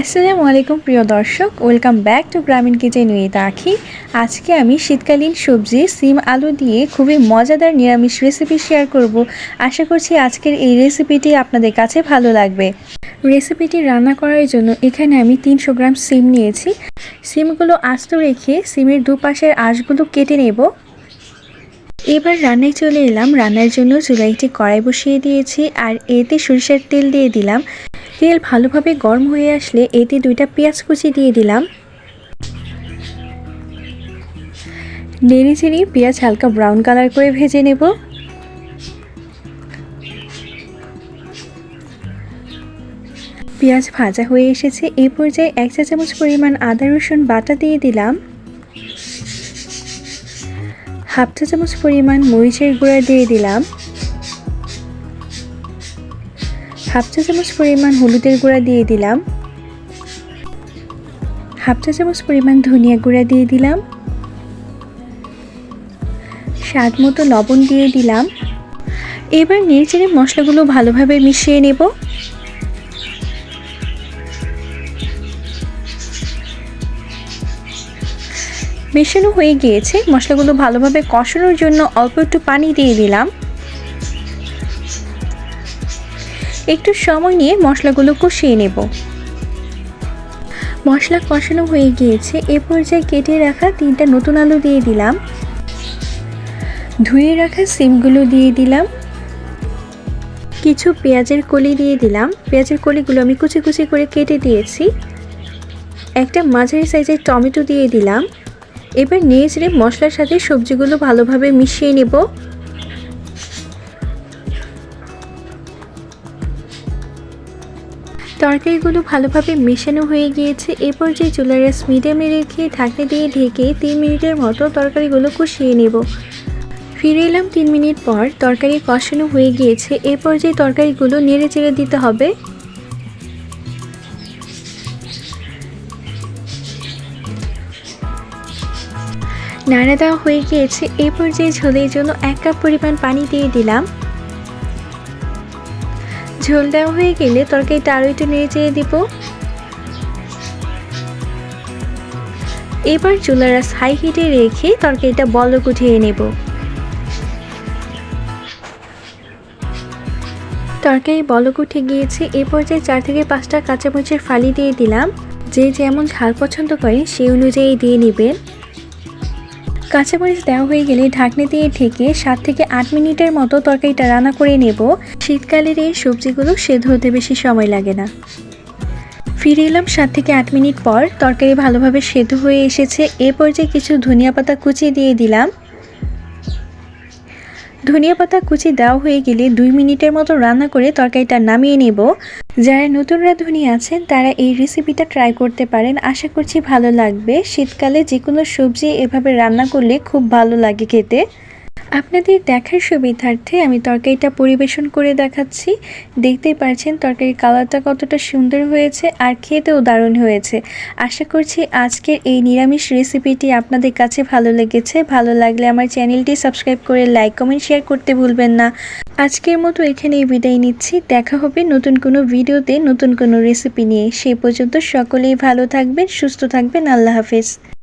আসসালামু আলাইকুম প্রিয় দর্শক, welcome back to Grameen kitchen with Akhi. আজকে আমি শীতকালীন সবজি, সিম, আলু দিয়ে খুবই মজাদার নিরামিষ রেসিপি শেয়ার করব। আশা করছি আজকের এই রেসিপিটি আপনাদের কাছে ভালো লাগবে। রেসিপিটি রান্না করার জন্য এখানে আমি তিনশো গ্রাম সিম নিয়েছি। সিমগুলো আস্ত রেখে সিমের দুপাশের আঁশগুলো কেটে নেব। এবার রান্নায় চলে এলাম। রান্নার জন্য চুলাইটি কড়াই বসিয়ে দিয়েছি আর এতে সরিষার তেল দিয়ে দিলাম। তেল ভালোভাবে গরম হয়ে আসলে এতে দুইটা পেঁয়াজ কুচি দিয়ে দিলাম। নেড়ে চেড়ে পেঁয়াজ হালকা ব্রাউন কালার করে ভেজে নেব। পেঁয়াজ ভাজা হয়ে এসেছে। এই পর্যায়ে এক চা চামচ পরিমাণ আদা রসুন বাটা দিয়ে দিলাম। হাফ চা চামচ পরিমাণ মরিচের গুঁড়া দিয়ে দিলাম। হাফ চা চামচ পরিমাণ হলুদের গুঁড়া দিয়ে দিলাম। হাফ চা চামচ পরিমাণ ধনিয়া গুঁড়া দিয়ে দিলাম। স্বাদ মতো লবণ দিয়ে দিলাম। এবার নেড়েচেড়ে মশলাগুলো ভালোভাবে মিশিয়ে নেব। মেশানো হয়ে গিয়েছে। মশলাগুলো ভালোভাবে কষানোর জন্য অল্প একটু পানি দিয়ে দিলাম। একটু সময় নিয়ে মশলাগুলো কষিয়ে নেব। মশলা কষানো হয়ে গিয়েছে। এ পর্যায়ে কেটে রাখা তিনটা নতুন আলু দিয়ে দিলাম। ধুয়ে রাখা সিমগুলো দিয়ে দিলাম। কিছু পেঁয়াজের কলি দিয়ে দিলাম। পেঁয়াজের কলিগুলো আমি কুচি কুচি করে কেটে দিয়েছি। একটা মাঝারি সাইজের টমেটো দিয়ে দিলাম। এবার নেড়ে মশলার সাথে সবজিগুলো ভালোভাবে মিশিয়ে নেব। তরকারিগুলো ভালোভাবে মেশানো হয়ে গিয়েছে। এ পর্যায়ে চুলার গ্যাস মিডিয়ামে রেখে ঢাকনা দিয়ে ঢেকে তিন মিনিটের মতো তরকারিগুলো কষিয়ে নেব। ফিরে এলাম তিন মিনিট পর তরকারি কষানো হয়ে গিয়েছে। এ পর্যায়ে তরকারিগুলো নেড়ে চেড়ে দিতে হবে। নাড়া দেওয়া হয়ে গিয়েছে। এ পর্যায়ে ঝোলের জন্য এক কাপ পরিমাণ পানি দিয়ে দিলাম। ঝোল দেওয়া হয়ে গেলে তরকারিটা আরও একটু নেড়ে চেড়ে দিব। এবার চুলার হাই হিটে রেখে তরকারিটা বলক উঠিয়ে নেব। তরকারি বলক উঠে গিয়েছে। এ পর্যায়ে চার থেকে পাঁচটা কাঁচামরিচের ফালি দিয়ে দিলাম। যে যেমন ঝাল পছন্দ করেন সেই অনুযায়ী দিয়ে নেবেন। কাঁচামরিচ দেওয়া হয়ে গেলে ঢাকনি দিয়ে ঢেকে সাত থেকে আট মিনিটের মতো তরকারিটা রান্না করে নেব। শীতকালের এই সবজিগুলো সেদ্ধ হতে বেশি সময় লাগে না। ফিরে এলাম সাত থেকে আট মিনিট পর তরকারি ভালোভাবে সেদ্ধ হয়ে এসেছে। এ পর্যায়ে কিছু ধনিয়া পাতা কুচিয়ে দিয়ে দিলাম। ধনিয়া পাতা কুচি দেওয়া হয়ে গেলে দুই মিনিটের মতো রান্না করে তরকারিটা নামিয়ে নেব। যারা নতুন রাঁধুনি আছেন, তারা এই রেসিপিটা ট্রাই করতে পারেন। আশা করছি ভালো লাগবে। শীতকালে যে কোনো সবজি এভাবে রান্না করলে খুব ভালো লাগে খেতে। আপনাদের দেখার সুবিধার্থে আমি তরকারিটা পরিবেশন করে দেখাচ্ছি। দেখতেই পারছেন তরকারির কালারটা কতটা সুন্দর হয়েছে আর খেতেও দারুণ হয়েছে। আশা করছি আজকের এই নিরামিষ রেসিপিটি আপনাদের কাছে ভালো লেগেছে। ভালো লাগলে আমার চ্যানেলটি সাবস্ক্রাইব করে লাইক, কমেন্ট, শেয়ার করতে ভুলবেন না। আজকের মতো এখানেই বিদায় নিচ্ছি। দেখা হবে নতুন কোনো ভিডিওতে নতুন কোনো রেসিপি নিয়ে। সেই পর্যন্ত সকলেই ভালো থাকবেন, সুস্থ থাকবেন। আল্লাহ হাফেজ।